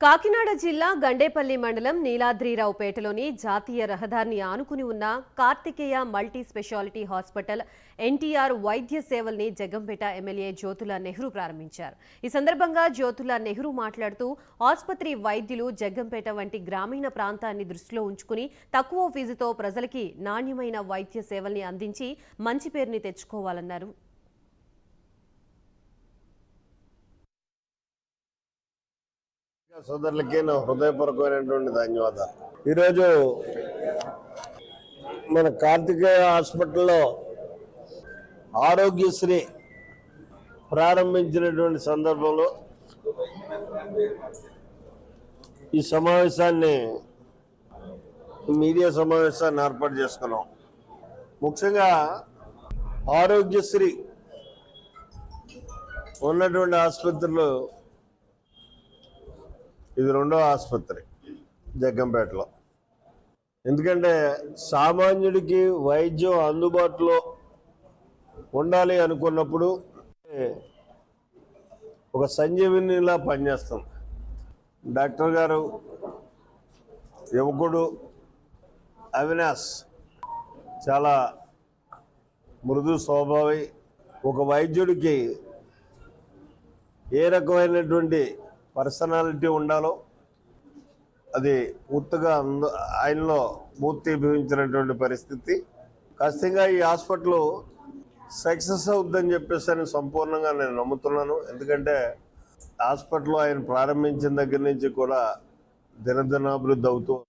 కాకినాడ జిల్లా గండేపల్లి మండలం నీలాద్రిరావుపేటలోని జాతీయ రహదారిని ఆనుకుని ఉన్న Karthikeya multi speciality hospital NTR వైద్య సేవల్ని జగంపేట ఎమ్మెల్యే జ్యోతుల నెహ్రూ ప్రారంభించారు. ఈ సందర్భంగా జ్యోతుల నెహ్రూ మాట్లాడుతూ ఆసుపత్రి వైద్యులు జగ్గంపేట వంటి గ్రామీణ ప్రాంతాన్ని దృష్టిలో ఉంచుకుని తక్కువ ఫీజుతో ప్రజలకి నాణ్యమైన వైద్య సేవల్ని అందించి మంచి పేరుని తెచ్చుకోవాలన్నారు. సోదరులకి నా హృదయపూర్వకమైనటువంటి ధన్యవాదాలు. ఈరోజు మన కార్తికేయ హాస్పిటల్లో ఆరోగ్యశ్రీ ప్రారంభించినటువంటి సందర్భంలో ఈ సమావేశాన్ని మీడియా సమావేశాన్ని ఏర్పాటు చేసుకున్నాం. ముఖ్యంగా ఆరోగ్యశ్రీ ఉన్నటువంటి ఆసుపత్రులు ఇది రెండో ఆసుపత్రి జగ్గంపేటలో. ఎందుకంటే సామాన్యుడికి వైద్యం అందుబాటులో ఉండాలి అనుకున్నప్పుడు ఒక సంజీవినిలా పనిచేస్తాం. డాక్టర్ గారు యువకుడు అవినాష్ చాలా మృదు స్వభావి. ఒక వైద్యుడికి ఏ రకమైనటువంటి పర్సనాలిటీ ఉండాలో అది పూర్తిగా అంద- ఆయనలో మూర్తిభవించినటువంటి పరిస్థితి. ఖచ్చితంగా ఈ హాస్పిటల్ సక్సెస్ అవుద్దని చెప్పేసి అని సంపూర్ణంగా నేను నమ్ముతున్నాను. ఎందుకంటే హాస్పిటల్ ఆయన ప్రారంభించిన దగ్గర నుంచి కూడా దినదినాభివృద్ధి అవుతూ